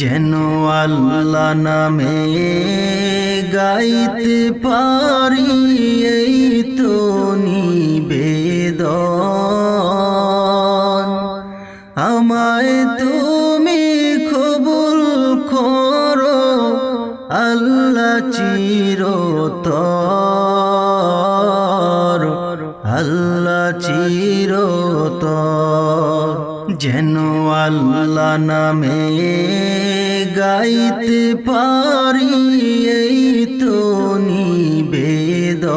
যেন আল্লাহ নামে গাইতে পারি এই তো নিবেদন। আমায় তুমি কবুল করো আল্লাহ চিরতর। যেন আল্লাহ নামে গাইতে পারি এই তো নিবেদন।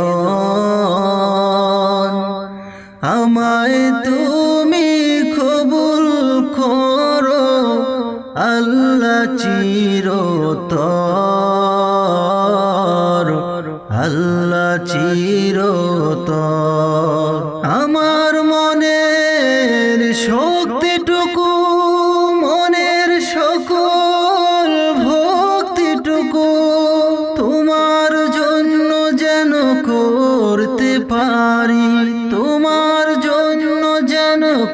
আমায় তুমি কবুল করো আল্লাহ চিরতর।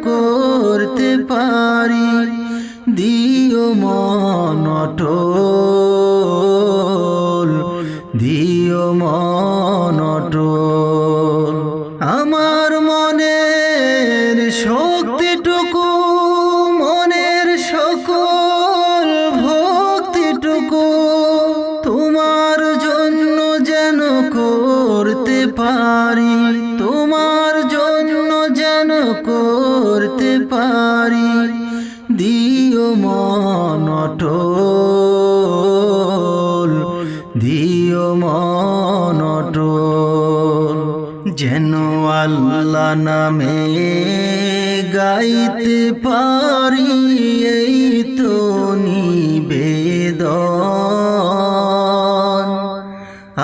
করতে পারি, দিও মনটল দিও মনটল আমার মনের শক্তিটুকু, মনের সকল ভক্তিটুকু তোমার জন্য যেন করতে পারি, তোমার করতে পারি, দিও মনটল দিও মনটল যেন আল্লাহ নামে গাইতে পারি, এই তো নিবেদন।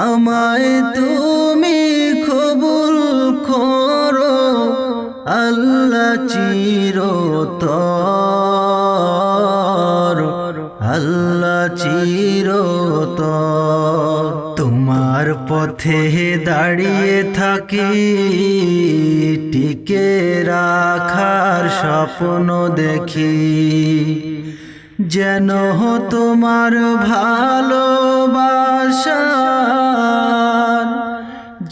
আমায় তুমি চিরতর, আল্লাহ চিরতর। তোমার পথে দাঁড়িয়ে থাকি, টিকে রাখার স্বপ্ন দেখি। যেন তোমার ভালোবাসা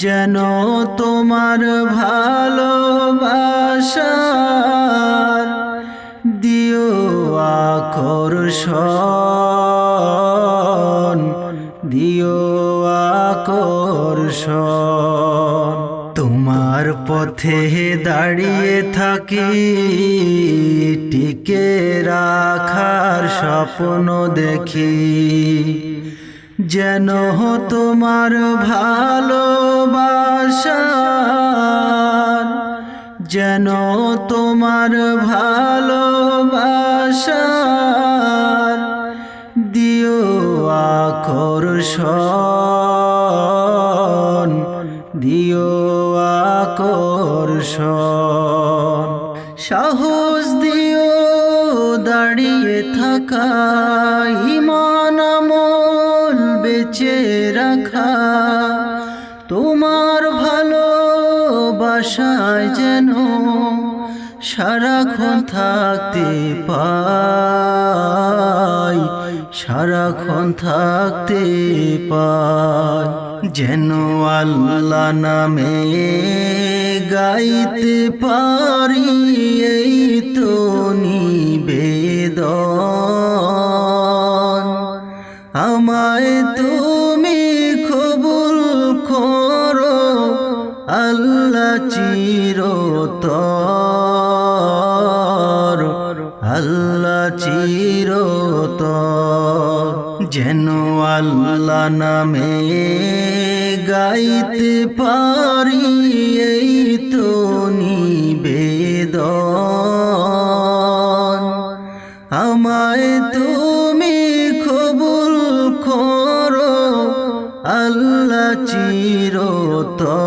যেন তোমার ভালোবাসা আকর্ষণ, দিও আকর্ষণ। তোমার পথে দাঁড়িয়ে থাকি, টিকে রাখার স্বপ্ন দেখি। যেন তোমার ভালোবাসা যেন তোমার ভালোবাসা আকর্ষণ, দিও আকর্ষণ। সাহস দিও দাঁড়িয়ে থাকা, ইমান আমল বেঁচে রাখা। তোমার ভালোবাসায় যেন সারাক্ষণ থাকতে পাই। সারাক্ষণ থাকতে পাই যেন আল্লাহ নামে গাইতে পারি, এই তো নিবেদন। আমায় তুমি কবুল করো, আল্লাহ চিরতর। আল্লাহ যেন আল্লা নামে গাইতে পারি এই তো নিবেদ আমায় তুমি কবুল করো আল্লাহ চিরতর।